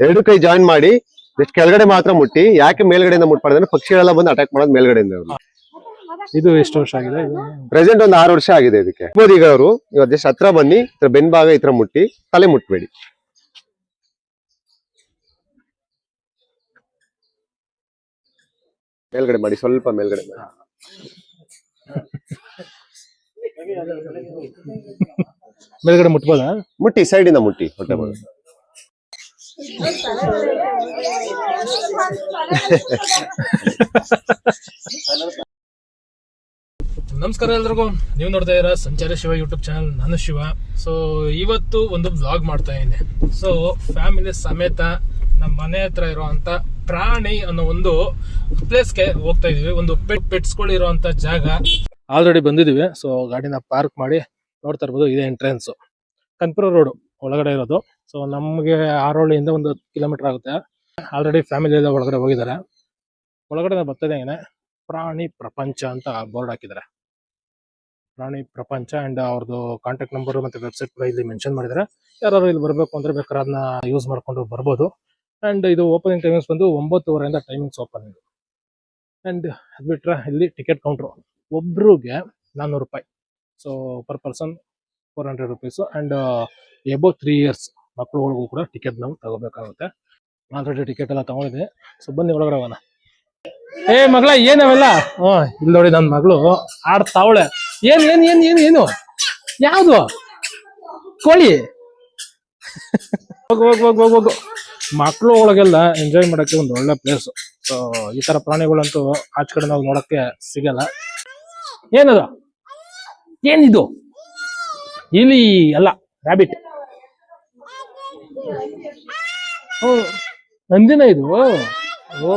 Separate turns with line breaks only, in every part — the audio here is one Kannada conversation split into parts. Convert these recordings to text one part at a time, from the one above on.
ಎರಡು ಕೈ ಜಾಯಿನ್ ಮಾಡಿ ಜಸ್ಟ್ ಕೆಳಗಡೆ ಮಾತ್ರ ಮುಟ್ಟಿ ಯಾಕೆ ಮೇಲ್ಗಡೆಯಿಂದ ಮುಟ್ಬಾರ್ದು ಅಂದ್ರೆ ಪಕ್ಷಿಗಳೆಲ್ಲ ಬಂದು ಅಟ್ಯಾಕ್ ಮಾಡೋದು ಮೇಲ್ಗಡೆಯಿಂದ
ಇದು ಎಷ್ಟು ವರ್ಷ ಆಗಿದೆ?
ಪ್ರೆಸೆಂಟ್ ಒಂದು ಆರು ವರ್ಷ ಆಗಿದೆ ಇದಕ್ಕೆ. ಇರ್ಬೋದು ಈಗ ಅವರು ಇವತ್ತು ಜಸ್ಟ್ ಹತ್ರ ಬನ್ನಿ ಇತರ ಬೆನ್ಭಾಗ ಈ ತರ ಮುಟ್ಟಿ ತಲೆ ಮುಟ್ಬೇಡಿ. ಮೇಲ್ಗಡೆ ಮಾಡಿ ಸ್ವಲ್ಪ ಮೇಲ್ಗಡೆ ಮಾಡಿ.
ಮೇಲ್ಗಡೆ ಮುಟ್ಬೋದಾ?
ಮುಟ್ಟಿ ಸೈಡ್ ಇಂದ ಮುಟ್ಟಿ ಹೊಟ್ಟೆ
ನಮಸ್ಕಾರ ಎಲ್ರಿಗೂ. ನೀವು ನೋಡ್ತಾ ಇರೋ ಸಂಚಾರ ಶಿವ ಯೂಟ್ಯೂಬ್ ಚಾನಲ್ ನಾನು ಶಿವ. ಸೊ ಇವತ್ತು ಒಂದು ಬ್ಲಾಗ್ ಮಾಡ್ತಾ ಇದ್ದೀನಿ. ಸೊ ಫ್ಯಾಮಿಲಿ ಸಮೇತ ನಮ್ಮ ಮನೆ ಹತ್ರ ಇರುವಂತ ಪ್ರಾಣಿ ಅನ್ನೋ ಒಂದು ಪ್ಲೇಸ್ಗೆ ಹೋಗ್ತಾ ಇದೀವಿ ಒಂದು ಪೆಟ್ ಪೆಟ್ಸ್ಗಳಿರುವಂತ ಜಾಗ. ಆಲ್ರೆಡಿ ಬಂದಿದೀವಿ ಸೊ ಗಾಡಿನ ಪಾರ್ಕ್ ಮಾಡಿ ನೋಡ್ತಾ ಇರ್ಬೋದು. ಇದೆ ಎಂಟ್ರೆನ್ಸ್ ಕನ್ಪುರ ರೋಡ್ ಒಳಗಡೆ ಇರೋದು. ಸೊ ನಮಗೆ ಆರೋಳಿಯಿಂದ ಒಂದು ಕಿಲೋಮೀಟರ್ ಆಗುತ್ತೆ. ಆಲ್ರೆಡಿ ಫ್ಯಾಮಿಲಿ ಎಲ್ಲ ಒಳಗಡೆ ಹೋಗಿದ್ದಾರೆ. ಒಳಗಡೆ ಬರ್ತದೆ ಪ್ರಾಣಿ ಪ್ರಪಂಚ ಅಂತ ಬೋರ್ಡ್ ಹಾಕಿದ್ದಾರೆ. ಪ್ರಾಣಿ ಪ್ರಪಂಚ ಅಂಡ್ ಅವ್ರದ್ದು ಕಾಂಟ್ಯಾಕ್ಟ್ ನಂಬರ್ ಮತ್ತೆ ವೆಬ್ಸೈಟ್ ಕೂಡ ಇಲ್ಲಿ ಮೆನ್ಷನ್ ಮಾಡಿದ್ದಾರೆ. ಯಾರು ಇಲ್ಲಿ ಬರಬೇಕು ಅಂದ್ರೆ ಬೇಕಾದ್ರೆ ಅದನ್ನ ಯೂಸ್ ಮಾಡ್ಕೊಂಡು ಬರ್ಬೋದು. ಅಂಡ್ ಇದು ಓಪನಿಂಗ್ ಟೈಮಿಂಗ್ಸ್ ಬಂದು ಒಂಬತ್ತುವರೆಯಿಂದ ಟೈಮಿಂಗ್ಸ್ ಓಪನ್ ಇದು. ಅಂಡ್ ಅದು ಬಿಟ್ಟರೆ ಇಲ್ಲಿ ಟಿಕೆಟ್ ಕೌಂಟ್ರು ಒಬ್ರಿಗೆ ನಾನ್ನೂರು ರೂಪಾಯಿ. So per person four hundred rupees and above three years ಮಕ್ಕಳುಗಳಿಗೂ ಕೂಡ ಟಿಕೆಟ್ ನಾವು ತಗೋಬೇಕಾಗುತ್ತೆ. ಆಲ್ರೆಡಿ ಟಿಕೆಟ್ ಎಲ್ಲ ತಗೊಂಡಿದೆ ಸೊ ಬನ್ನಿ ಒಳಗಡೆ ಹೋಗೋಣ. ಏ ಮಗಳ ಏನವೆಲ್ಲ ಹ್ಞೂ ಇಲ್ಲಿ ನೋಡಿ ನನ್ನ ಮಗಳು ಆಡ್ತಾವಳೆ ಏನ್ ಏನ್ ಏನ್ ಏನ್, ಏನು? ಯಾವ್ದು? ಕೋಳಿ? ಹೋಗು, ಹೋಗ್ ಹೋಗ್, ಹೋಗು ಮಕ್ಕಳು ಒಳಗೆಲ್ಲ ಎಂಜಾಯ್ ಮಾಡಕ್ಕೆ ಒಂದು ಒಳ್ಳೆ ಪ್ಲೇಸ್ ಸೊ ಈ ತರ ಪ್ರಾಣಿಗಳಂತೂ ಆಚ ಕಡೆ ನಾವು ನೋಡಕ್ಕೆ ಸಿಗಲ್ಲ. ಏನದು? ಏನಿದು? ಇಲ್ಲಿ ಅಲ್ಲ ರ್ಯಾಬಿಟ್ ಓ ನಂದಿನ ಇದು? ಓ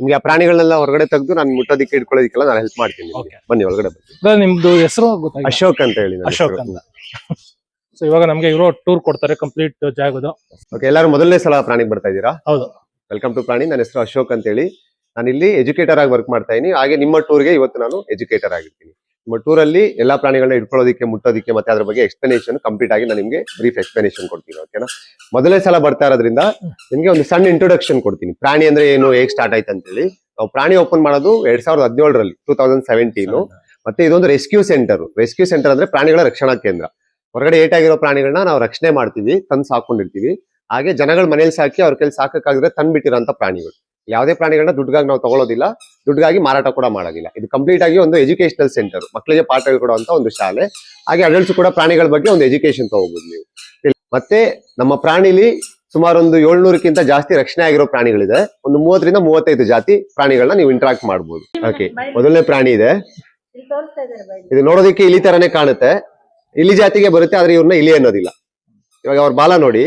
ನಿಮ್ಗೆ ಆ ಪ್ರಾಣಿಗಳನ್ನೆಲ್ಲ ಹೊರಗಡೆ ತೆಗೆದು ನಾನು ಮುಟ್ಟೋದಿಕ್ಕೆ ಇಟ್ಕೊಳ್ಳೋದಿಕ್ಕೆಲ್ಲ ನಾನು ಹೆಲ್ಪ್ ಮಾಡ್ತೀನಿ ನಿಮ್ಗೆ.
Okay.
ಬನ್ನಿ ಒಳಗಡೆ ಬನ್ನಿ.
ನಿಮ್ದು ಹೆಸರು
ಅಶೋಕ್ ಅಂತ ಹೇಳಿ
ಅಶೋಕ್ ಅಂತ. ಸೊ ಇವಾಗ ನಮ್ಗೆ ಇರೋ ಟೂರ್ ಕೊಡ್ತಾರೆ ಕಂಪ್ಲೀಟ್ ಜಾಗದು
ಓಕೆ ಎಲ್ಲರೂ ಮೊದಲನೇ ಸಲ ಪ್ರಾಣಿಗೆ ಬರ್ತಾ ಇದ್ದೀರಾ?
ಹೌದು.
ವೆಲ್ಕಮ್ ಟು ಪ್ರಾಣಿ ನನ್ನ ಹೆಸರು ಅಶೋಕ್ ಅಂತ ಹೇಳಿ. ನಾನು ಇಲ್ಲಿ ಎಜುಕೇಟರ್ ಆಗಿ ವರ್ಕ್ ಮಾಡ್ತಾ ಇದ್ದೀನಿ ಹಾಗೆ ನಿಮ್ಮ ಟೂರ್ಗೆ ಇವತ್ತು ನಾನು ಎಜುಕೇಟರ್ ಆಗಿರ್ತೀನಿ. ನಿಮ್ಮ ಟೂರ್ ಅಲ್ಲಿ ಎಲ್ಲಾ ಪ್ರಾಣಿಗಳನ್ನ ಇಟ್ಕೊಳ್ಳೋದಕ್ಕೆ ಮುಟ್ಟೋದಕ್ಕೆ ಮತ್ತೆ ಅದ್ರ ಬಗ್ಗೆ ಎಕ್ಸ್ಪ್ಲನೇಷನ್ ಕಂಪ್ಲೀಟ್ ಆಗಿ ನಾನು ನಿಮಗೆ ಬ್ರೀಫ್ ಎಕ್ಸ್ಪ್ಲನೇಷನ್ ಕೊಡ್ತೀನಿ ಓಕೆನಾ ಮೊದಲನೇ ಸಲ ಬರ್ತಾ ಇರೋದ್ರಿಂದ ನಿಮಗೆ ಒಂದು ಸಣ್ಣ ಇಂಟ್ರೊಡಕ್ಷನ್ ಕೊಡ್ತೀನಿ. ಪ್ರಾಣಿ ಅಂದ್ರೆ ಏನು ಹೇಗೆ ಸ್ಟಾರ್ಟ್ ಆಯ್ತು ಅಂತ ಹೇಳಿ ನಾವು ಪ್ರಾಣಿ ಓಪನ್ ಮಾಡೋದು ಎರಡ್ ಸಾವಿರದ ಹದಿನೇಳರಲ್ಲಿ ಟೂ ತೌಸಂಡ್ ಸೆವೆಂಟೀನು ಮತ್ತೆ ಇದೊಂದು ರೆಸ್ಕ್ಯೂ ಸೆಂಟರ್ ರೆಸ್ಕ್ಯೂ ಸೆಂಟರ್ ಅಂದ್ರೆ ಪ್ರಾಣಿಗಳ ರಕ್ಷಣಾ ಕೇಂದ್ರ. ಹೊರಗಡೆ ಏಟಾಗಿರೋ ಪ್ರಾಣಿಗಳನ್ನ ನಾವು ರಕ್ಷಣೆ ಮಾಡ್ತೀವಿ ತಂದು ಸಾಕೊಂಡಿರ್ತೀವಿ. ಹಾಗೆ ಜನಗಳ ಮನೇಲಿ ಸಾಕಿ ಅವ್ರ ಕೆಲ್ಸ ಸಾಕಕ್ಕಾಗಿದ್ರೆ ತಂದ್ಬಿಟ್ಟಿರೋಂಥ ಪ್ರಾಣಿಗಳು. ಯಾವುದೇ ಪ್ರಾಣಿಗಳನ್ನ ದುಡ್ಡುಗಾಗಿ ನಾವು ತಗೊಳ್ಳೋದಿಲ್ಲ ದುಡ್ಡುಗಾಗಿ ಮಾರಾಟ ಕೂಡ ಮಾಡೋದಿಲ್ಲ. ಇದು ಕಂಪ್ಲೀಟ್ ಆಗಿ ಒಂದು ಎಜುಕೇಶನಲ್ ಸೆಂಟರ್ ಮಕ್ಕಳಿಗೆ ಪಾಠ ಹೇಳ್ಕೊಡುವಂತ ಒಂದು ಶಾಲೆ. ಹಾಗೆ ಅಡಲ್ಟ್ಸ್ ಕೂಡ ಪ್ರಾಣಿಗಳ ಬಗ್ಗೆ ಒಂದು ಎಜುಕೇಶನ್ ತಗೋಬಹುದು ನೀವು. ಮತ್ತೆ ನಮ್ಮ ಪ್ರಾಣಿಲಿ ಸುಮಾರು ಒಂದು ಏಳ್ನೂರಕ್ಕಿಂತ ಜಾಸ್ತಿ ರಕ್ಷಣೆ ಆಗಿರೋ ಪ್ರಾಣಿಗಳಿದೆ. ಒಂದು ಮೂವತ್ತರಿಂದ ಮೂವತ್ತೈದು ಜಾತಿ ಪ್ರಾಣಿಗಳನ್ನ ನೀವು ಇಂಟ್ರಾಕ್ಟ್ ಮಾಡಬಹುದು ಓಕೆ ಮೊದಲನೇ ಪ್ರಾಣಿ ಇದೆ. ಇದು ನೋಡೋದಕ್ಕೆ ಇಲಿ ತರನೇ ಕಾಣುತ್ತೆ. ಇಲಿ ಜಾತಿಗೆ ಬರುತ್ತೆ, ಆದ್ರೆ ಇವ್ರನ್ನ ಇಲಿ ಅನ್ನೋದಿಲ್ಲ. ಇವಾಗ ಅವ್ರ ಬಾಲ ನೋಡಿ,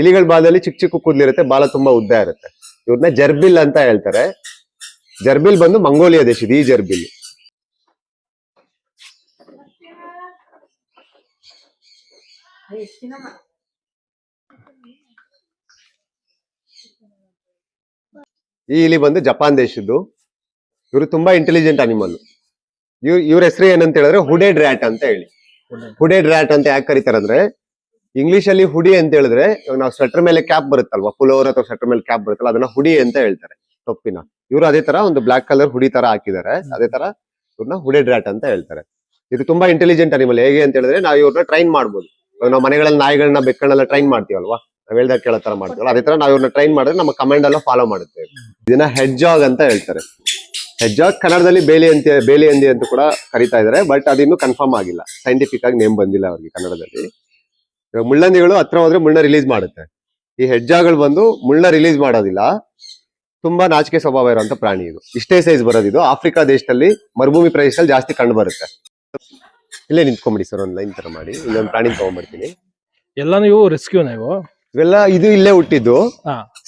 ಇಲಿಗಳ ಬಾಲದಲ್ಲಿ ಚಿಕ್ಕ ಚಿಕ್ಕ ಕೂದಲಿರುತ್ತೆ, ಬಾಲ ತುಂಬಾ ಉದ್ದ ಇರುತ್ತೆ. ಇವ್ರನ್ನ ಜರ್ಬಿಲ್ ಅಂತ ಹೇಳ್ತಾರೆ. ಜರ್ಬಿಲ್ ಬಂದು ಮಂಗೋಲಿಯಾ ದೇಶದ ಈ ಜರ್ಬಿಲ್. ಈ ಇಲಿ ಬಂದು ಜಪಾನ್ ದೇಶದ್ದು. ಇವರು ತುಂಬಾ ಇಂಟೆಲಿಜೆಂಟ್ ಅನಿಮಲ್ ಇವ್ ಇವ್ರ ಹೆಸರು ಏನಂತ ಹೇಳಿದ್ರೆ ಹುಡೆಡ್ ರ್ಯಾಟ್ ಅಂತ ಹೇಳಿ. ಹುಡೆಡ್ ರ್ಯಾಟ್ ಅಂತ ಯಾಕೆ ಕರೀತಾರೆ ಅಂದ್ರೆ ಇಂಗ್ಲಿಷ್ ಅಲ್ಲಿ ಹುಡಿ ಅಂತ ಹೇಳಿದ್ರೆ ಇವಾಗ ನಾವು ಸ್ವೆಟರ್ ಮೇಲೆ ಕ್ಯಾಪ್ ಬರುತ್ತಲ್ವಾ? ಓವರ್ ಅಥವಾ ಸ್ವೆಟರ್ ಮೇಲೆ ಕ್ಯಾಪ್ ಬರುತ್ತಲ್ಲ ಅದನ್ನ ಹುಡಿ ಅಂತ ಹೇಳ್ತಾರೆ ಟೊಪ್ಪಿನ ಇವರು ಅದೇ ತರ ಒಂದು ಬ್ಲಾಕ್ ಕಲರ್ ಹುಡಿ ತರ ಹಾಕಿದ್ದಾರೆ. ಅದೇ ತರ ಇವ್ರನ್ನ ಹುಡೆ ಡ್ರಾಟ್ ಅಂತ ಹೇಳ್ತಾರೆ. ಇದು ತುಂಬಾ ಇಂಟೆಲಿಜೆಂಟ್ ಅನಿಮಲ್ ಹೇಗೆ ಅಂತ ಹೇಳಿದ್ರೆ ನಾವು ಇವ್ರನ್ನ ಟ್ರೈನ್ ಮಾಡ್ಬೋದು. ಇವಾಗ ನಾವು ಮನೆಗಳಲ್ಲಿ ನಾಯಿಗಳನ್ನ ಬೆಕ್ಕಗಳನ್ನೆಲ್ಲ ಟ್ರೈನ್ ಮಾಡ್ತೀವಲ್ವಾ? ನಾವ್ ಹೇಳ್ದಾಗ ಕೇಳೋ ತರ ಮಾಡ್ತೀವಲ್ಲ ಅದೇ ತರ ನಾವು ಇವ್ರನ್ನ ಟ್ರೈನ್ ಮಾಡಿದ್ರೆ ನಮ್ಮ ಕಮಾಂಡ್ ಎಲ್ಲ ಫಾಲೋ ಮಾಡುತ್ತೆ ಇದನ್ನ ಹೆಡ್ಜಾಗ್ ಅಂತ ಹೇಳ್ತಾರೆ. ಹೆಜ್ಜಾಗ್ ಕನ್ನಡದಲ್ಲಿ ಬೇಲಿ ಅಂತ ಬೇಲಿ ಹಂದಿ ಅಂತ ಕೂಡ ಕರಿತಾ ಇದಾರೆ ಬಟ್ ಅದಿನ್ನೂ ಕನ್ಫರ್ಮ್ ಆಗಿಲ್ಲ. ಸೈಂಟಿಫಿಕ್ ಆಗಿ ನೇಮ್ ಬಂದಿಲ್ಲ ಅವ್ರಿಗೆ ಕನ್ನಡದಲ್ಲಿ. ಇವಾಗ ಮುಳ್ಳಂದಿಗಳು ಹತ್ರ ಹೋದ್ರೆ ಮುಳ್ಳ ರಿಲೀಸ್ ಮಾಡುತ್ತೆ. ಈ ಹೆಜ್ಜಾಗಳು ಬಂದು ಮುಳ್ಳ ರಿಲೀಸ್ ಮಾಡೋದಿಲ್ಲ. ತುಂಬಾ ನಾಚಿಕೆ ಸ್ವಭಾವ ಇರುವಂತ ಪ್ರಾಣಿ ಇದು. ಇಷ್ಟೇ ಸೈಜ್ ಬರೋದಿದು ಆಫ್ರಿಕಾ ದೇಶದಲ್ಲಿ ಮರುಭೂಮಿ ಪ್ರದೇಶದಲ್ಲಿ ಜಾಸ್ತಿ ಕಂಡು ಬರುತ್ತೆ. ಇಲ್ಲೇ ನಿಂತ್ಕೊಂಬಿಡಿ ಸರ್ ಒಂದ್ ಲೈನ್ ತರ ಮಾಡಿ. ಇಲ್ಲೊಂದು ಪ್ರಾಣಿ ತಗೊಂಡ್ಬರ್ತೀನಿ.
ಎಲ್ಲಾನು ಇವು ರೆಸ್ಕ್ಯೂ ನೀವು
ಇವೆಲ್ಲ ಇದು ಇಲ್ಲೇ ಹುಟ್ಟಿದ್ದು.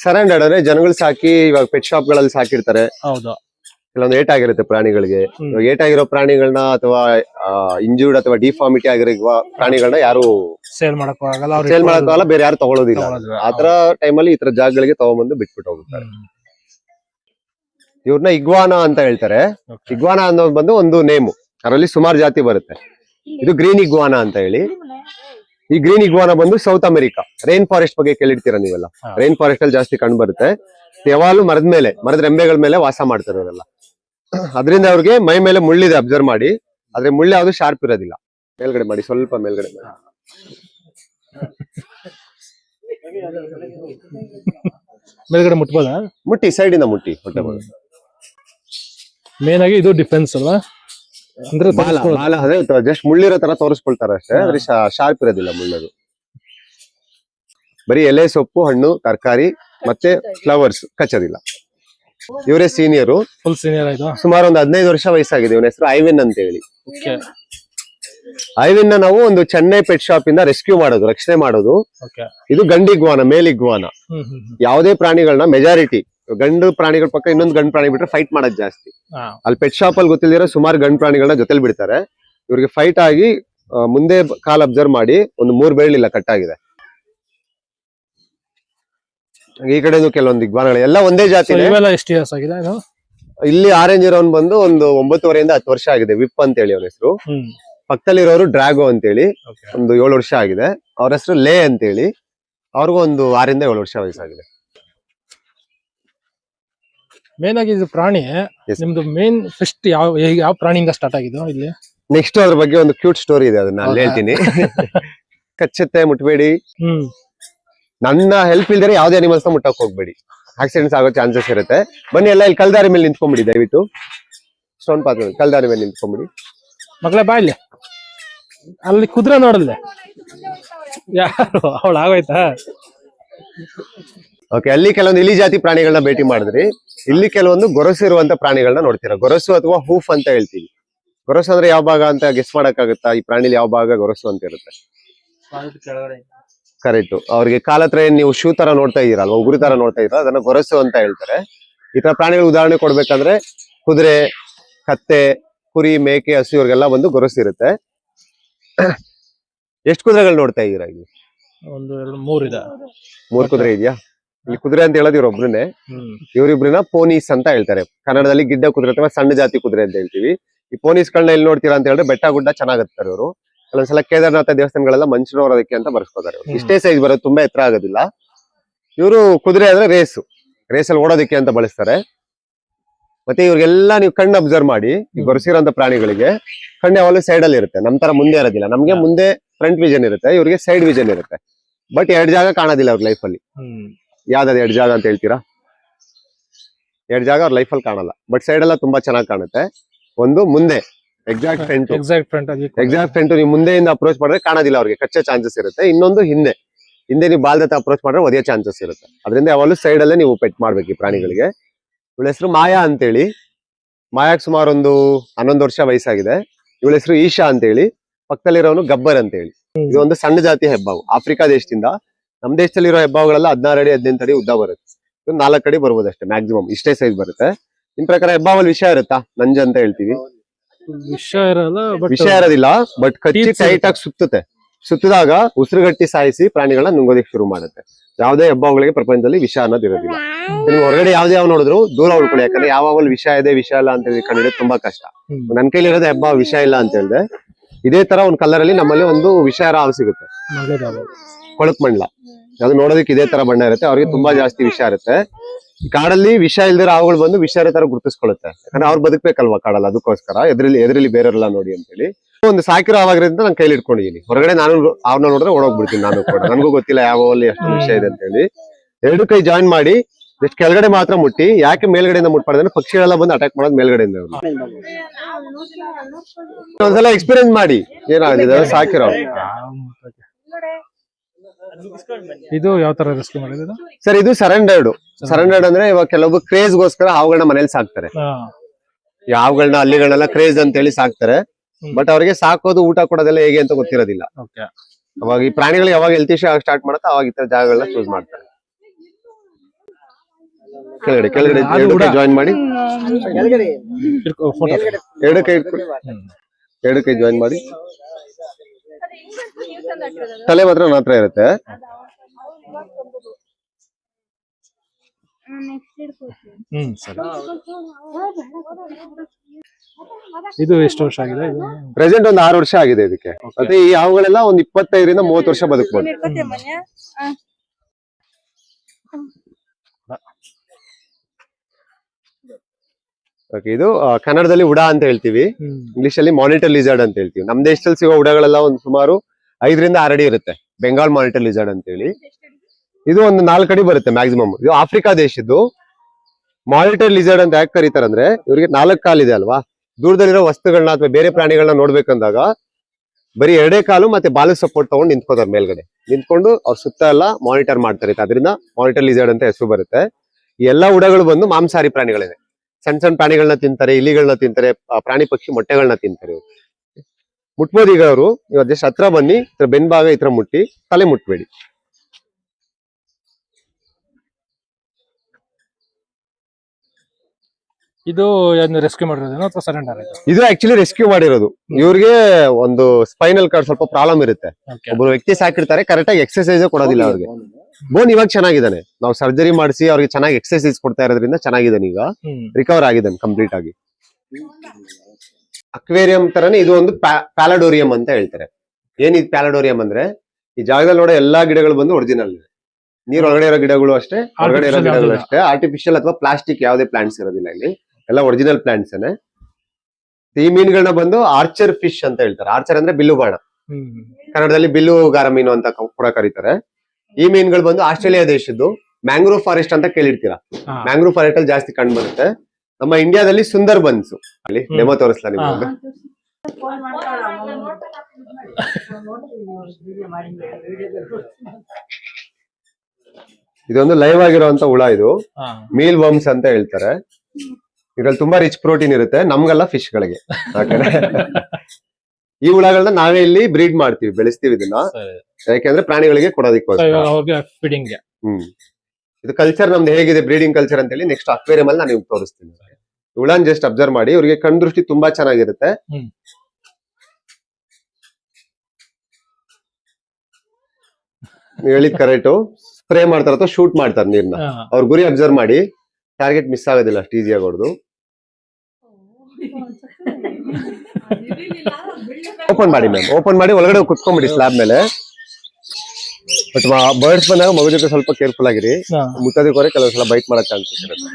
ಸರೆಂಡರ್ಡ್ ಅಂದ್ರೆ ಜನಗಳು ಸಾಕಿ ಇವಾಗ ಪೆಟ್ ಶಾಪ್ಗಳಲ್ಲಿ ಸಾಕಿರ್ತಾರೆ.
ಹೌದು.
ಕೆಲವೊಂದು ಏಟಾಗಿರುತ್ತೆ ಪ್ರಾಣಿಗಳಿಗೆ.
ಏಟ್
ಆಗಿರೋ ಏಟಾಗಿರೋ ಪ್ರಾಣಿಗಳನ್ನ ಅಥವಾ ಇಂಜೂರ್ಡ್ ಅಥವಾ ಡಿಫಾರ್ಮಿಟಿ ಆಗಿರೋ ಪ್ರಾಣಿಗಳನ್ನ ಯಾರು
ಸೇಲ್ ಮಾಡಕ್ಕಾಗಲ್ಲ
ಸೇಲ್ ಮಾಡಕ್ಕಾಗಲ್ಲ ಬೇರೆ ಯಾರು ತಗೊಳ್ಳೋದಿಲ್ಲ. ಆತರ ಟೈಮಲ್ಲಿ ಈ ತರ ಜಾಗಗಳಿಗೆ ತಗೊಂಡ್ಬಂದು ಬಿಟ್ಬಿಟ್ಟು ಹೋಗ್ತಾರೆ.
ಹ್ಮ್.
ಇವ್ರನ್ನ ಇಗ್ವಾನ ಅಂತ ಹೇಳ್ತಾರೆ. ಇಗ್ವಾನ ಅನ್ನೋದು ಬಂದು ಒಂದು ನೇಮು. ಅದರಲ್ಲಿ ಸುಮಾರು ಜಾತಿ ಬರುತ್ತೆ. ಇದು ಗ್ರೀನ್ ಇಗ್ವಾನ ಅಂತ ಹೇಳಿ. ಈ ಗ್ರೀನ್ ಇಗ್ವಾನ ಬಂದು ಸೌತ್ ಅಮೆರಿಕಾ. ರೈನ್ ಫಾರೆಸ್ಟ್ ಬಗ್ಗೆ ಕೇಳಿರ್ತೀರಾ ನೀವೆಲ್ಲ. ರೈನ್ ಫಾರೆಸ್ಟ್ ಅಲ್ಲಿ ಜಾಸ್ತಿ ಕಂಡು ಬರುತ್ತೆ. ಯಾವಾಗಲೂ ಮರದ ಮೇಲೆ ಮರದ ರೆಂಬೆಗಳ ಮೇಲೆ ವಾಸ ಮಾಡ್ತಾರೆ ಇವರೆಲ್ಲ ಅದರಿಂದ ಅವ್ರಿಗೆ ಮೈ ಮೇಲೆ ಮುಳ್ಳಿದೆ ಅಬ್ಸರ್ವ್ ಮಾಡಿ. ಆದ್ರೆ ಮುಳ್ಳು ಯಾವ್ದು ಶಾರ್ಪ್ ಇರೋದಿಲ್ಲ. ಮೇಲ್ಗಡೆ ಮಾಡಿ ಸ್ವಲ್ಪ ಮೇಲ್ಗಡೆ ಮಾಡಿ.
ಮೇಲ್ಗಡೆ ಮುಟ್ಬೋದ?
ಮುಟ್ಟಿ ಸೈಡ್ ಇಂದ ಮುಟ್ಟಿ ಹೊಟ್ಟೆ.
ಮೇನ್ ಆಗಿ ಇದು ಡಿಫೆನ್ಸ್ ಅಲ್ವಾ? ಅಂದ್ರೆ
ಬಾಲ ಬಾಲ ಅದೇ ಜಸ್ಟ್ ಮುಳ್ಳಿರೋ ತರ ತೋರಿಸ್ಕೊಳ್ತಾರೆ ಅಷ್ಟೇ ಆದ್ರೆ ಶಾರ್ಪ್ ಇರೋದಿಲ್ಲ ಮುಳ್ಳದು. ಬರೀ ಎಲೆ ಸೊಪ್ಪು ಹಣ್ಣು ತರಕಾರಿ ಮತ್ತೆ ಫ್ಲವರ್ಸ್ ಕಚ್ಚೋದಿಲ್ಲ ಇವರೇ ಸೀನಿಯರ್
ಫುಲ್ ಸೀನಿಯರ್ ಆಯ್ತು
ಸುಮಾರು ಒಂದು ಹದಿನೈದು ವರ್ಷ ವಯಸ್ಸಾಗಿದೆ. ಇವನ ಹೆಸರು ಐವಿನ್ ಅಂತ ಹೇಳಿ ಐವಿನ್ನ ನಾವು ಒಂದು ಚೆನ್ನೈ ಪೆಟ್ ಶಾಪ್ ಇಂದ ರೆಸ್ಕ್ಯೂ ಮಾಡೋದು ರಕ್ಷಣೆ ಮಾಡೋದು. ಇದು ಗಂಡಿಗ್ವಾನ ಮೇಲಿಗ್ವಾನ. ಯಾವುದೇ ಪ್ರಾಣಿಗಳನ್ನ ಮೆಜಾರಿಟಿ ಗಂಡು ಪ್ರಾಣಿಗಳ ಪಕ್ಕ ಇನ್ನೊಂದು ಗಂಡು ಪ್ರಾಣಿ ಬಿಟ್ರೆ ಫೈಟ್ ಮಾಡೋದು ಜಾಸ್ತಿ. ಅಲ್ಲಿ ಪೆಟ್ ಶಾಪ್ ಅಲ್ಲಿ ಗೊತ್ತಿಲ್ದಿರೋ ಸುಮಾರು ಗಂಡು ಪ್ರಾಣಿಗಳನ್ನ ಜೊತೆಲಿ ಬಿಡ್ತಾರೆ. ಇವ್ರಿಗೆ ಫೈಟ್ ಆಗಿ ಮುಂದೆ ಕಾಲ್ ಅಬ್ಸರ್ವ್ ಮಾಡಿ ಒಂದು ಮೂರ್ ಕಟ್ ಕಟ್ಟಾಗಿದೆ ಈ ಕಡೆನು ಕೆಲವೊಂದು ದಿಗ್ಬಾನಗಳು ಎಲ್ಲ ಒಂದೇ ಜಾತಿ
ಇವೆಲ್ಲ ಎಷ್ಟು ಇಯರ್ಸ್ ಆಗಿದೆ ಇದು?
ಇಲ್ಲಿ ಆರೆಂಜ್ ಇರೋನ್ ಬಂದು ಒಂದು ಒಂಬತ್ತುವರೆಯಿಂದ ಹತ್ತು ವರ್ಷ ಆಗಿದೆ. ವಿಪ್ ಅಂತ ಹೇಳಿ ಅವ್ರ ಹೆಸರು ಪಕ್ಕದಲ್ಲಿರೋರು ಡ್ರಾಗೋ ಅಂತ ಹೇಳಿ ಒಂದು ಏಳು ವರ್ಷ ಆಗಿದೆ. ಅವ್ರ ಹೆಸರು ಲೇ ಅಂತ ಹೇಳಿ ಅವ್ರಿಗೂ ಒಂದು ಆರಿಂದ ಏಳು ವರ್ಷ ವಯಸ್ಸಾಗಿದೆ.
ಮೇನ್ ಆಗಿ ಇದು ಪ್ರಾಣಿ. ನಿಮ್ದು ಮೇನ್ ಫಸ್ಟ್ ಯಾವ ಯಾವ ಪ್ರಾಣಿಯಿಂದ ಸ್ಟಾರ್ಟ್ ಆಗಿದ್ದು ಇಲ್ಲಿ?
ನೆಕ್ಸ್ಟ್ ಅದ್ರ ಬಗ್ಗೆ ಒಂದು ಕ್ಯೂಟ್ ಸ್ಟೋರಿ ಇದೆ ಅದನ್ನ ಅಲ್ಲಿ ಹೇಳ್ತೀನಿ. ಕಚ್ಚತ್ತೆ ಮುಟ್ಬೇಡಿ. ನನ್ನ ಹೆಲ್ಪ್ ಇಲ್ದೇ ಯಾವ್ದೇ ಅನಿಮಲ್ಸ್ ಮುಟ್ಟಕ್ ಹೋಗ್ಬೇಡಿ. ಆಕ್ಸಿಡೆಂಟ್ಸ್ ಆಗೋ ಚಾನ್ಸಸ್ ಇರುತ್ತೆ. ಬನ್ನಿ ಎಲ್ಲ ಇಲ್ಲಿ ಕಲ್ದಾರಿ ಮೇಲೆ ನಿಂತ್ಕೊಂಡ್ಬಿಡಿ ದಯವಿಟ್ಟು. ಸ್ಟೋನ್ ಪಾತ್ರ ಕಲ್ದಾರಿ ಮೇಲೆ ನಿಂತ್ಕೊಂಡ್ಬಿಡಿ.
ಮಗಳೇ ಬಾ ಇಲ್ಲಿ. ಅಲ್ಲಿ ಕುದುರೆ ನೋಡಲ್ಲೆ. ಯಾರು? ಅವಳು ಆಗೋಯ್ತಾ?
ಓಕೆ ಅಲ್ಲಿ ಕೆಲವೊಂದು ಇಲಿ ಜಾತಿ ಪ್ರಾಣಿಗಳನ್ನ ಭೇಟಿ ಮಾಡಿದ್ರಿ. ಇಲ್ಲಿ ಕೆಲವೊಂದು ಗೊರಸು ಇರುವಂತ ಪ್ರಾಣಿಗಳನ್ನ ನೋಡ್ತೀರಾ? ಗೊರಸು ಅಥವಾ ಹೂಫ್ ಅಂತ ಹೇಳ್ತೀವಿ. ಗೊರಸು ಅಂದ್ರೆ ಯಾವ ಭಾಗ ಅಂತ ಗೆಸ್ ಮಾಡಕ್ಕಾಗುತ್ತಾ? ಈ ಪ್ರಾಣಿಲಿ ಯಾವ ಭಾಗ ಗೊರಸು ಅಂತ ಇರುತ್ತೆ? ಕರೆಕ್ಟ್. ಅವ್ರಿಗೆ ಕಾಲತ್ರ ಏನ್ ನೀವು ಶೂ ತರ ನೋಡ್ತಾ ಇದೀರಲ್ವಾ ಉಗುರು ತರ ನೋಡ್ತಾ ಇದೀರ ಅದನ್ನ ಗೊರಸು ಅಂತ ಹೇಳ್ತಾರೆ. ಈ ತರ ಪ್ರಾಣಿಗಳ ಉದಾಹರಣೆ ಕೊಡ್ಬೇಕಂದ್ರೆ ಕುದುರೆ ಕತ್ತೆ ಕುರಿ ಮೇಕೆ ಹಸು ಇವ್ರಿಗೆಲ್ಲ ಒಂದು ಗೊರಸು ಇರುತ್ತೆ ಎಷ್ಟು ಕುದುರೆಗಳು ನೋಡ್ತಾ ಇದೀರ ಇಲ್ಲಿ?
ಒಂದು ಎರಡು ಮೂರ್ ಇದೆ.
ಮೂರ್ ಕುದುರೆ ಇದೆಯಾ? ಇಲ್ಲಿ ಕುದುರೆ ಅಂತ ಹೇಳೋದು ಇವ್ರೊಬ್ರನ್ನೇ ಇವರಿಬ್ರನ್ನ ಪೋನೀಸ್ ಅಂತ ಹೇಳ್ತಾರೆ. ಕನ್ನಡದಲ್ಲಿ ಗಿಡ್ಡ ಕುದುರೆ ಅಥವಾ ಸಣ್ಣ ಜಾತಿ ಕುದುರೆ ಅಂತ ಹೇಳ್ತೀವಿ. ಈ ಪೋನೀಸ್ಗಳನ್ನ ಎಲ್ಲಿ ನೋಡ್ತೀರಾ ಅಂತ ಹೇಳಿದ್ರೆ ಬೆಟ್ಟ ಗುಡ್ಡ ಚೆನ್ನಾಗತ್ತಾರೆ ಇವರು. ಕೆಲವೊಂದ್ಸಲ ಕೇದಾರನಾಥ ದೇವಸ್ಥಾನಗಳೆಲ್ಲ ಮಂಚಿನೋರೋದಕ್ಕೆ ಅಂತ ಬರ್ಸ್ಕೋತಾರೆ. ಇಷ್ಟೇ ಸೈಜ್ ಬರೋದು ತುಂಬಾ ಎತ್ತರ ಆಗೋದಿಲ್ಲ. ಇವರು ಕುದುರೆ ಆದ್ರೆ ರೇಸು ಅಲ್ಲಿ ಓಡೋದಕ್ಕೆ ಅಂತ ಬಳಸ್ತಾರೆ. ಮತ್ತೆ ಇವ್ರಿಗೆಲ್ಲ ನೀವು ಕಣ್ಣು ಅಬ್ಸರ್ವ್ ಮಾಡಿ. ಗೊರಸಿರೋಂಥ ಪ್ರಾಣಿಗಳಿಗೆ ಕಣ್ಣು ಯಾವಾಗಲೂ ಸೈಡ್ ಅಲ್ಲಿ ಇರುತ್ತೆ. ನಮ್ ತರ ಮುಂದೆ ಇರೋದಿಲ್ಲ. ನಮ್ಗೆ ಮುಂದೆ ಫ್ರಂಟ್ ವಿಷನ್ ಇರುತ್ತೆ ಇವ್ರಿಗೆ ಸೈಡ್ ವಿಷನ್ ಇರುತ್ತೆ. ಬಟ್ ಎರಡ್ ಜಾಗ ಕಾಣೋದಿಲ್ಲ ಅವ್ರ ಲೈಫ್
ಅಲ್ಲಿ.
ಯಾವ್ದಾದ್ರು ಎರಡ್ ಜಾಗ ಅಂತ ಹೇಳ್ತೀರಾ? ಎರಡ್ ಜಾಗ ಅವ್ರ ಅಲ್ಲಿ ಕಾಣಲ್ಲ. ಬಟ್ ಸೈಡ್ ಎಲ್ಲ ತುಂಬಾ ಚೆನ್ನಾಗಿ ಕಾಣುತ್ತೆ. ಒಂದು ಮುಂದೆ. ಎಕ್ಸಾಕ್ಟ್ ಫ್ರಂಟ್
ಎಕ್ಸಾಕ್ಟ್ ಫ್ರಂಟ್ ಆಗಿ
ಎಕ್ಸಾಕ್ಟ್ ಫ್ರಂಟ್ ನೀವು ಮುಂದೆಯಿಂದ ಅಪ್ರೋಚ್ ಮಾಡಿದ್ರೆ ಕಾಣೋದಿಲ್ಲ ಅವ್ರಿಗೆ. ಕಚ್ಚಾ ಚಾನ್ಸಸ್ ಇರುತ್ತೆ. ಇನ್ನೊಂದು ಹಿಂದೆ. ಹಿಂದೆ ನೀವು ಬಾಲ್ದತ್ತ ಅಪ್ರೋಚ್ ಮಾಡಿದ್ರೆ ಒದೆಯೋ ಚಾನ್ಸಸ್ ಇರುತ್ತೆ. ಅದರಿಂದ ಯಾವಾಗಲೂ ಸೈಡ್ ಅಲ್ಲೇ ನೀವು ಪೆಟ್ ಮಾಡ್ಬೇಕು ಈ ಪ್ರಾಣಿಗಳಿಗೆ. ಇವಳ ಹೆಸರು ಮಾಯಾ ಅಂತೇಳಿ. ಮಾಯಾಕ್ ಸುಮಾರು ಒಂದು ಹನ್ನೊಂದು ವರ್ಷ ವಯಸ್ಸಾಗಿದೆ. ಇವಳ ಹೆಸರು ಈಶಾ ಅಂತೇಳಿ. ಪಕ್ಕದಲ್ಲಿರೋನು ಗಬ್ಬರ್ ಅಂತೇಳಿ. ಇದು ಒಂದು ಸಣ್ಣ ಜಾತಿ ಹೆಬ್ಬಾವು. ಆಫ್ರಿಕಾ ದೇಶದಿಂದ. ನಮ್ಮ ದೇಶದಲ್ಲಿರೋ ಹೆಬ್ಬಾವುಗಳೆಲ್ಲ ಹದಿನಾರು ಅಡಿ ಹದಿನೆಂಟು ಅಡಿ ಉದ್ದ ಬರುತ್ತೆ. ಇದು ನಾಲ್ಕು ಅಡಿ ಬರ್ಬೋದು ಅಷ್ಟೇ ಮ್ಯಾಕ್ಸಿಮಮ್ ಇಷ್ಟೇ ಸೈಜ್ ಬರುತ್ತೆ. ನಿಮ್ ಪ್ರಕಾರ ಹೆಬ್ಬಾವಲ್ಲಿ ವಿಷಯ ಇರುತ್ತಾ? ನಂಜ ಅಂತ ಹೇಳ್ತೀವಿ.
ವಿಷ ಇರಲ್ಲ ಬಟ್
ವಿಷಯ ಇರೋದಿಲ್ಲ ಬಟ್ ಕಚ್ಚಿ
Teeth
ಟೈಟ್ ಆಗಿ ಸುತ್ತುತ್ತೆ. ಸುತ್ತಿದಾಗ ಉಸಿರುಗಟ್ಟಿ ಸಾಯಿಸಿ ಪ್ರಾಣಿಗಳನ್ನ ನುಂಗೋದಿಕ್ ಶುರು ಮಾಡುತ್ತೆ. ಯಾವುದೇ ಹಬ್ಬಗಳಿಗೆ ಪ್ರಪಂಚದಲ್ಲಿ ವಿಷ ಅನ್ನೋದು ಇರೋದಿಲ್ಲ. ನೀವು ಹೊರಗಡೆ ಯಾವ್ದು ಯಾವ ನೋಡಿದ್ರು ದೂರ ಉಳ್ಕೊಳ್ಳಿ ಯಾಕಂದ್ರೆ ಯಾವಾಗಲೂ ವಿಷ ಇದೆ ವಿಷ ಇಲ್ಲ ಅಂತ ಹೇಳಿ ಕಂಡಿಡಿಯೋದು ತುಂಬಾ ಕಷ್ಟ. ನನ್ ಕೈಲಿ ಇರೋದೇ ಹಬ್ಬ ವಿಷ ಇಲ್ಲ ಅಂತ ಹೇಳಿದೆ ಇದೇ ತರ ಒಂದ್ ಕಲರ್ ಅಲ್ಲಿ ನಮ್ಮಲ್ಲಿ ಒಂದು ವಿಷ ಹಾವು ಸಿಗುತ್ತೆ. ಕೊಳಕ್ ಮಂಡ್ಲ ಅದು ನೋಡೋದಕ್ಕೆ ಇದೇ ತರ ಬಣ್ಣ ಇರುತ್ತೆ ಅವ್ರಿಗೆ ತುಂಬಾ ಜಾಸ್ತಿ ವಿಷ ಇರುತ್ತೆ. ಕಾಡಲ್ಲಿ ವಿಷ ಇಲ್ದಿರ ಹಾವುಗಳು ಬಂದು ವಿಷಯ ತರ ಗುರುತಿಸ್ಕೊಳ್ಳುತ್ತೆ. ಯಾಕಂದ್ರೆ ಅವ್ರು ಬದುಕ್ಬೇಕಲ್ವಾ ಕಾಡಲ್ಲ? ಅದಕ್ಕೋಸ್ಕರ. ಎದ್ರಲ್ಲಿ ಎದ್ರಲ್ಲಿ ಬೇರೆಲ್ಲ ನೋಡಿ ಅಂತೇಳಿ. ಒಂದು ಸಾಕಿರೋ ಆವಾಗಿರೋದ್ರಿಂದ ನಾನು ಕೈಲಿ ಇಟ್ಕೊಂಡಿದ್ದೀನಿ ಹೊರಗಡೆ ನಾನು ಅವ್ರನ್ನ ನೋಡಿದ್ರೆ ಓಡೋಗ್ಬಿಡ್ತೀನಿ ನಾನು ಕೂಡ. ನನಗೂ ಗೊತ್ತಿಲ್ಲ ಯಾವ ಎಷ್ಟು ವಿಷಯ ಇದೆ ಅಂತ ಹೇಳಿ ಎರಡು ಕೈ ಜಾಯಿನ್ ಮಾಡಿ, ಜಸ್ಟ್ ಕೆಳಗಡೆ ಮಾತ್ರ ಮುಟ್ಟಿ, ಯಾಕೆ ಮೇಲ್ಗಡೆಯಿಂದ ಮುಟ್ಬಾರ್ದು ಪಕ್ಷಿಗಳೆಲ್ಲ ಬಂದು ಅಟ್ಯಾಕ್ ಮಾಡೋದು ಮೇಲ್ಗಡೆಯಿಂದ. ಒಂದ್ಸಲ ಎಕ್ಸ್ಪೀರಿಯನ್ಸ್ ಮಾಡಿ. ಏನಾಗಿದೆ? ಸಾಕಿರೋ.
ಇದು ಯಾವ ತರ ರಿಸ್ಕ್ ಮಾಡಿದ್ರು
ಸರ್ ಇದು ಸರೆಂಡರ್ಡ್ ಸರೆಂಡರ್ಡ್ ಅಂದ್ರೆ ಇವಾಗ ಕೆಲವೊಬ್ಬ ಕ್ರೇಜ್ ಗೋಸ್ಕರ ಹಾವುಗಳನ್ನ ಮನೇಲಿ ಸಾಕ್ತಾರೆ. ಈ ಹಾವುಗಳನ್ನ ಹಲ್ಲಿಗಳನ್ನೆಲ್ಲ ಕ್ರೇಜ್ ಅಂತ ಹೇಳಿ ಸಾಕ್ತಾರೆ ಬಟ್ ಅವ್ರಿಗೆ ಸಾಕೋದು ಊಟ ಕೊಡೋದೆಲ್ಲ ಹೇಗೆ ಅಂತ ಗೊತ್ತಿರೋದಿಲ್ಲ.
ಓಕೆ
ಅವಾಗ ಈ ಪ್ರಾಣಿಗಳು ಯಾವಾಗ ಹೆಲ್ತ್ ಇಶ್ಯೂ ಸ್ಟಾರ್ಟ್ ಮಾಡುತ್ತೆ ಅವಾಗ ಈ ತರ ಜಾಗಗಳನ್ನ ಚೂಸ್ ಮಾಡ್ತಾರೆ. ಕೆಳಗಡೆ ಕೆಳಗಡೆ ಎರಡು ಜಾಯಿನ್ ಮಾಡಿ.
ಫೋಟೋ
ಎರಡು ಕೈ. ಎರಡು ಕೈ ಜಾಯಿನ್ ಮಾಡಿ. ತಲೆ ಮಾತ್ರ ನನ್ನ ಹತ್ರ ಇರುತ್ತೆ.
ಹ್ಮ್ ಸರಿ. ಇದು ಎಷ್ಟು ವರ್ಷ ಆಗಿದೆ? ಇದು
ಪ್ರೆಸೆಂಟ್ ಒಂದು ಆರು ವರ್ಷ ಆಗಿದೆ ಇದಕ್ಕೆ. ಮತ್ತೆ ಈ ಹಾವುಗಳೆಲ್ಲ ಒಂದ್ ಇಪ್ಪತ್ತೈದರಿಂದ ಮೂವತ್ತು ವರ್ಷ
ಬದುಕಬಹುದು
ಓಕೆ ಇದು ಕನ್ನಡದಲ್ಲಿ ಉಡ ಅಂತ ಹೇಳ್ತೀವಿ. ಇಂಗ್ಲಿಷ್ ಅಲ್ಲಿ ಮಾನಿಟರ್ ಲಿಸರ್ಡ್ ಅಂತ ಹೇಳ್ತೀವಿ. ನಮ್ ದೇಶದಲ್ಲಿ ಸಿಗೋ ಉಡಗಳೆಲ್ಲ ಒಂದು ಸುಮಾರು ಐದರಿಂದ ಆರು ಅಡಿ ಇರುತ್ತೆ. ಬೆಂಗಾಲ್ ಮಾನಿಟರ್ ಲಿಜರ್ಡ್ ಅಂತ ಹೇಳಿ ಇದು ಒಂದು ನಾಲ್ಕು ಅಡಿ ಬರುತ್ತೆ ಮ್ಯಾಕ್ಸಿಮಮ್ ಇದು ಆಫ್ರಿಕಾ ದೇಶದ್ದು ಮಾನಿಟರ್ ಲಿಜರ್ಡ್ ಅಂತ ಯಾಕೆ ಕರೀತಾರಂದ್ರೆ, ಇವರಿಗೆ ನಾಲ್ಕು ಕಾಲಿದೆ ಅಲ್ವಾ? ದೂರದಲ್ಲಿರೋ ವಸ್ತುಗಳನ್ನ ಅಥವಾ ಬೇರೆ ಪ್ರಾಣಿಗಳನ್ನ ನೋಡ್ಬೇಕಂದಾಗ ಬರೀ ಎರಡೇ ಕಾಲು ಮತ್ತೆ ಬಾಲು ಸಪೋರ್ಟ್ ತಗೊಂಡು ನಿಂತ್ಕೋತಾರೆ ಮೇಲ್ಗಡೆ. ನಿಂತ್ಕೊಂಡು ಅವ್ರ ಸುತ್ತ ಎಲ್ಲ ಮಾನಿಟರ್ ಮಾಡ್ತಾರೆ. ಅದರಿಂದ ಮಾನಿಟರ್ ಲಿಜರ್ಡ್ ಅಂತ ಹೆಸರು ಬರುತ್ತೆ. ಎಲ್ಲಾ ಉಡಗಳು ಬಂದು ಮಾಂಸಾಹಾರಿ ಪ್ರಾಣಿಗಳಿವೆ. ಸಣ್ಣ ಸಣ್ಣ ಪ್ರಾಣಿಗಳನ್ನ ತಿಂತಾರೆ ಇಲಿಗಳನ್ನ ತಿಂತಾರೆ ಪ್ರಾಣಿ ಪಕ್ಷಿ ಮೊಟ್ಟೆಗಳನ್ನ ತಿಂತಾರೆ. ಮುಟ್ಬೋದು ಈಗ ಅವರು ಇವಾಗ ಜಸ್ಟ್ ಹತ್ರ ಬನ್ನಿ ಬೆನ್ಭಾಗ ಈ ತರ ಮುಟ್ಟಿ ತಲೆ ಮುಟ್ಬೇಡಿ.
ಇದು ರೆಸ್ಕ್ಯೂ ಮಾಡಿರೋದೇನೋ ಅಥವಾ ಸರೆಂಡರ್
ಇದು ಆಕ್ಚುಲಿ ರೆಸ್ಕ್ಯೂ ಮಾಡಿರೋದು. ಇವ್ರಿಗೆ ಒಂದು ಸ್ಪೈನಲ್ ಕಾರ್ಡ್ ಸ್ವಲ್ಪ ಪ್ರಾಬ್ಲಮ್ ಇರುತ್ತೆ. ಒಬ್ಬರು ವ್ಯಕ್ತಿ ಸಾಕಿರ್ತಾರೆ ಕರೆಕ್ಟ್ ಆಗಿ ಎಕ್ಸರ್ಸೈಸ್ ಕೊಡೋದಿಲ್ಲ ಅವ್ರಿಗೆ. ಬೋನ್ ಇವಾಗ ಚೆನ್ನಾಗಿದ್ದಾನೆ. ನಾವು ಸರ್ಜರಿ ಮಾಡಿಸಿ ಅವ್ರಿಗೆ ಚೆನ್ನಾಗಿ ಎಕ್ಸರ್ಸೈಸ್ ಕೊಡ್ತಾ ಇರೋದ್ರಿಂದ ಚೆನ್ನಾಗಿದ್ದಾನೆ ಈಗ. ರಿಕವರ್ ಆಗಿದ್ದಾನೆ ಕಂಪ್ಲೀಟ್ ಆಗಿ. ಅಕ್ವೇರಿಯಂ ತರನೇ ಇದು ಒಂದು ಪ್ಯಾಲಡೋರಿಯಂ ಅಂತ ಹೇಳ್ತಾರೆ. ಏನಿದ್ ಪ್ಯಾಲಡೋರಿಯಂ ಅಂದ್ರೆ? ಈ ಜಾಗದಲ್ಲಿ ನೋಡೋ ಎಲ್ಲಾ ಗಿಡಗಳು ಬಂದು ಒರಿಜಿನಲ್ ನೀರ್ ಒಳಗಡೆ ಇರೋ ಗಿಡಗಳು ಅಷ್ಟೇ ಹೊರಗಡೆ ಇರೋ ಗಿಡಗಳು ಅಷ್ಟೇ ಆರ್ಟಿಫಿಷಿಯಲ್ ಅಥವಾ ಪ್ಲಾಸ್ಟಿಕ್ ಯಾವುದೇ ಪ್ಲಾಂಟ್ಸ್ ಇರೋದಿಲ್ಲ ಇಲ್ಲಿ. ಎಲ್ಲ ಒರಿಜಿನಲ್ ಪ್ಲಾಂಟ್ಸ್ ಈ ಮೀನುಗಳನ್ನ ಬಂದು ಆರ್ಚರ್ ಫಿಶ್ ಅಂತ ಹೇಳ್ತಾರೆ. ಆರ್ಚರ್ ಅಂದ್ರೆ ಬಿಲ್ಲು ಬಾಣ.
ಕನ್ನಡದಲ್ಲಿ
ಕನ್ನಡದಲ್ಲಿ ಬಿಲ್ಲುಗಾರ ಮೀನು ಅಂತ ಕೂಡ ಕರೀತಾರೆ. ಈ ಮೀನುಗಳು ಬಂದು ಆಸ್ಟ್ರೇಲಿಯಾ ದೇಶದ್ದು ಮ್ಯಾಂಗ್ರೋವ್ ಫಾರೆಸ್ಟ್ ಅಂತ ಕೇಳಿರ್ತೀರಾ?
ಮ್ಯಾಂಗ್ರೋ
ಮ್ಯಾಂಗ್ರೋವ್ ಫಾರೆಸ್ಟ್ ಅಲ್ಲಿ ಜಾಸ್ತಿ ಕಂಡು ಬರುತ್ತೆ. ನಮ್ಮ ಇಂಡಿಯಾದಲ್ಲಿ ಸುಂದರ್ ಬನ್ಸ್. ಅಲ್ಲಿ
ನೆಮ
ಡೆಮೋ ತೋರಿಸ್ಲಾ ನಿಮ್ಗೆ? ಇದೊಂದು ಲೈವ್ ಆಗಿರುವಂತ ಹುಳ ಇದು. ಮೀಲ್ ವರ್ಮ್ಸ್ ಅಂತ ಹೇಳ್ತಾರೆ. ಇದ್ರಲ್ಲಿ ತುಂಬಾ ರಿಚ್ ಪ್ರೋಟೀನ್ ಇರುತ್ತೆ. ನಮ್ಗೆಲ್ಲ ಫಿಶ್ ಗಳಿಗೆ. ಈ ಹುಳಗಳನ್ನ ನಾವೇ ಇಲ್ಲಿ ಬ್ರೀಡ್ ಮಾಡ್ತೀವಿ ಬೆಳೆಸ್ತೀವಿ ಇದನ್ನ. ಯಾಕೆಂದ್ರೆ ಪ್ರಾಣಿಗಳಿಗೆ ಕೊಡೋದಕ್ಕೋಸ್ಕರ. ಹ್ಮ್. ಇದು ಕಲ್ಚರ್ ನಮ್ದು ಹೇಗಿದೆ ಬ್ರೀಡಿಂಗ್ ಕಲ್ಚರ್ ಅಂತ ಹೇಳಿ ನೆಕ್ಸ್ಟ್ ಅಕ್ವೇರಿಯಂ ಅಲ್ಲಿ ನಾನು ನಿಮ್ಗೆ ತೋರಿಸ್ತೀನಿ. ಹುಳನ್ ಜಸ್ಟ್ ಅಬ್ಸರ್ವ್ ಮಾಡಿ ಇವ್ರಿಗೆ ಕಣ್ ದೃಷ್ಟಿ ತುಂಬಾ ಚೆನ್ನಾಗಿರುತ್ತೆ. ಹೇಳಿದ್ ಕರೆಕ್ಟ್ ಸ್ಪ್ರೇ ಮಾಡ್ತಾರ ಅಥವಾ ಶೂಟ್ ಮಾಡ್ತಾರೆ ನೀರ್ನ. ಅವ್ರ ಗುರಿ ಅಬ್ಸರ್ವ್ ಮಾಡಿ ಟಾರ್ಗೆಟ್ ಮಿಸ್ ಆಗೋದಿಲ್ಲ ಅಷ್ಟು ಈಸಿಯಾಗಿ ಹೊಡೆದು. ಓಪನ್ ಮಾಡಿ ಮ್ಯಾಮ್ ಓಪನ್ ಮಾಡಿ ಒಳಗಡೆ ಕುತ್ಕೊಂಡ್ಬಿಡಿ ಸ್ಲಾಬ್ ಮೇಲೆ. ಬಟ್ ಬರ್ಡ್ಸ್ ಬಂದಾಗ ಮಗು ಜೊತೆ ಸ್ವಲ್ಪ ಕೇರ್ಫುಲ್ ಆಗಿರಿ.
ಹಾ.
ಕೆಲವು ಕೆಲವೊಂದ್ಸಲ ಬೈಟ್ ಮಾಡಕ್ ಚಾನ್ಸಸ್ ಇರುತ್ತೆ.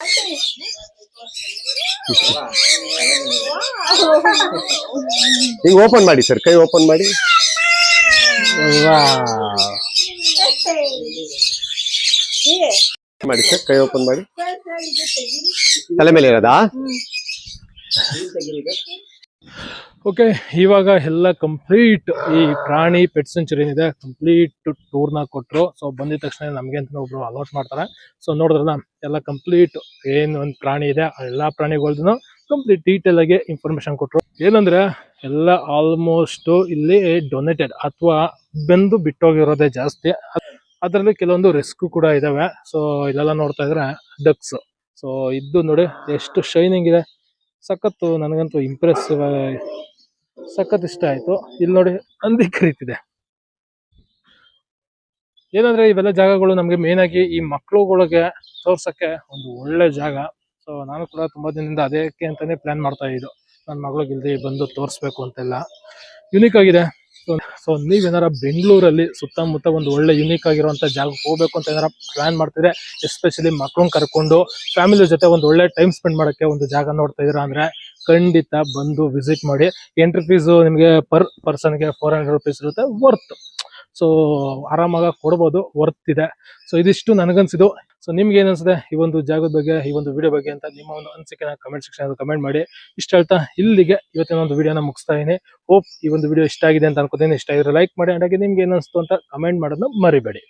ಈಗ ಓಪನ್ ಮಾಡಿ ಸರ್ ಕೈ ಓಪನ್ ಮಾಡಿ. ಮಾಡಿ ಸರ್ ಕೈ ಓಪನ್ ಮಾಡಿ. ತಲೆ ಮೇಲೆ ಇರೋದಾ?
ಓಕೆ ಇವಾಗ ಎಲ್ಲ ಕಂಪ್ಲೀಟ್ ಈ ಪ್ರಾಣಿ ಪೆಟ್ ಸೆಂಚುರಿ ಏನಿದೆ ಕಂಪ್ಲೀಟ್ ಟೂರ್ನ ಕೊಟ್ಟರು ಸೊ ಬಂದಿದ ತಕ್ಷಣ ನಮಗೆ ಅಂತ ಒಬ್ರು ಅಲೌಟ್ ಮಾಡ್ತಾರೆ. ಸೊ ನೋಡಿದ್ರಲ್ಲ, ಎಲ್ಲ ಕಂಪ್ಲೀಟ್ ಏನು ಒಂದು ಪ್ರಾಣಿ ಇದೆ, ಎಲ್ಲ ಪ್ರಾಣಿಗಳ್ದು ಕಂಪ್ಲೀಟ್ ಡೀಟೇಲ್ ಆಗಿ ಇನ್ಫಾರ್ಮೇಶನ್ ಕೊಟ್ಟರು ಏನಂದ್ರೆ, ಎಲ್ಲ ಆಲ್ಮೋಸ್ಟ್ ಇಲ್ಲಿ ಡೊನೇಟೆಡ್ ಅಥವಾ ಬೆಂದು ಬಿಟ್ಟೋಗಿರೋದೇ ಜಾಸ್ತಿ. ಅದರಲ್ಲಿ ಕೆಲವೊಂದು ರಿಸ್ಕ್ ಕೂಡ ಇದಾವೆ. ಸೊ ಇಲ್ಲೆಲ್ಲ ನೋಡ್ತಾ ಇದ್ರೆ ಡಕ್ಸ್ ಸೊ ಇದು ನೋಡಿ, ಎಷ್ಟು ಶೈನಿಂಗ್ ಇದೆ. ಸಖತ್ತು, ನನಗಂತೂ ಇಂಪ್ರೆಸಿವ್ ಸಖತ್ ಇಷ್ಟ ಆಯ್ತು. ಇಲ್ಲಿ ನೋಡಿ ಹಂದಿ ಕರೀತಿದೆ. ಏನಂದ್ರೆ ಇವೆಲ್ಲ ಜಾಗಗಳು ನಮಗೆ ಮೇನ್ ಆಗಿ ಈ ಮಕ್ಕಳುಗಳಿಗೆ ತೋರ್ಸಕ್ಕೆ ಒಂದು ಒಳ್ಳೆ ಜಾಗ. ಸೊ ನಾನು ಕೂಡ ತುಂಬಾ ದಿನದಿಂದ ಅದಕ್ಕೆ ಅಂತಾನೆ ಪ್ಲಾನ್ ಮಾಡ್ತಾ ಇದ್ದು. ನನ್ನ ಮಗಳಿಗೆ ಇಲ್ಲಿ ಬಂದು ತೋರಿಸ್ಬೇಕು ಅಂತೆಲ್ಲ. ಯುನೀಕ್ ಆಗಿದೆ. ಸೊ ನೀವೇನಾರ ಬೆಂಗಳೂರಲ್ಲಿ ಸುತ್ತಮುತ್ತ ಒಂದು ಒಳ್ಳೆ ಯುನೀಕ್ ಆಗಿರುವಂತ ಜಾಗಕ್ಕೆ ಹೋಗ್ಬೇಕು ಅಂತ ಏನಾರ ಪ್ಲಾನ್ ಮಾಡ್ತಿದ್ರೆ ಎಸ್ಪೆಷಲಿ ಮಕ್ಳನ್ನ ಕರ್ಕೊಂಡು ಫ್ಯಾಮಿಲಿ ಜೊತೆ ಒಂದು ಒಳ್ಳೆ ಟೈಮ್ ಸ್ಪೆಂಡ್ ಮಾಡಕ್ಕೆ ಒಂದು ಜಾಗ ನೋಡ್ತಾ ಇದೀರ ಅಂದ್ರೆ ಖಂಡಿತ ಬಂದು ವಿಸಿಟ್ ಮಾಡಿ. ಎಂಟ್ರಿ ಫೀಸು ನಿಮಗೆ ಪರ್ ಪರ್ಸನ್ಗೆ ಫೋರ್ ಹಂಡ್ರೆಡ್ ರುಪೀಸ್ ಇರುತ್ತೆ ವರ್ತ್ ಸೊ ಆರಾಮಾಗಿ ಕೊಡ್ಬೋದು ವರ್ತ್ ಇದೆ ಸೊ ಇದಿಷ್ಟು ನನಗನ್ಸಿದ್ದು. ಸೊ ನಿಮ್ಗೆ ಏನ್ ಈ ಒಂದು ಜಾಗದ ಬಗ್ಗೆ, ಈ ಒಂದು ವಿಡಿಯೋ ಬಗ್ಗೆ ಅಂತ ನಿಮ್ಮ ಒಂದು ಅನಿಸಿಕೆನ ಕಮೆಂಟ್ ಸೆಕ್ಷನ್ ಕಮೆಂಟ್ ಮಾಡಿ. ಇಷ್ಟ ಹೇಳ್ತಾ ಇಲ್ಲಿಗೆ ಇವತ್ತಿನ ಒಂದು ವಿಡಿಯೋನ ಮುಗಿಸ್ತಾ ಇದೀನಿ ಹೋಪ್ ಈ ಒಂದು ವಿಡಿಯೋ ಇಷ್ಟ ಆಗಿದೆ ಅಂತ ಅನ್ಕೋತೀನಿ. ಇಷ್ಟ ಆಗಿದ್ರೆ ಲೈಕ್ ಮಾಡಿ ಹಾಗೆ ನಿಮ್ಗೆ ಏನ್ ಅನಿಸ್ತು ಅಂತ ಕಮೆಂಟ್ ಮಾಡೋದನ್ನ ಮರಿಬೇಡಿ.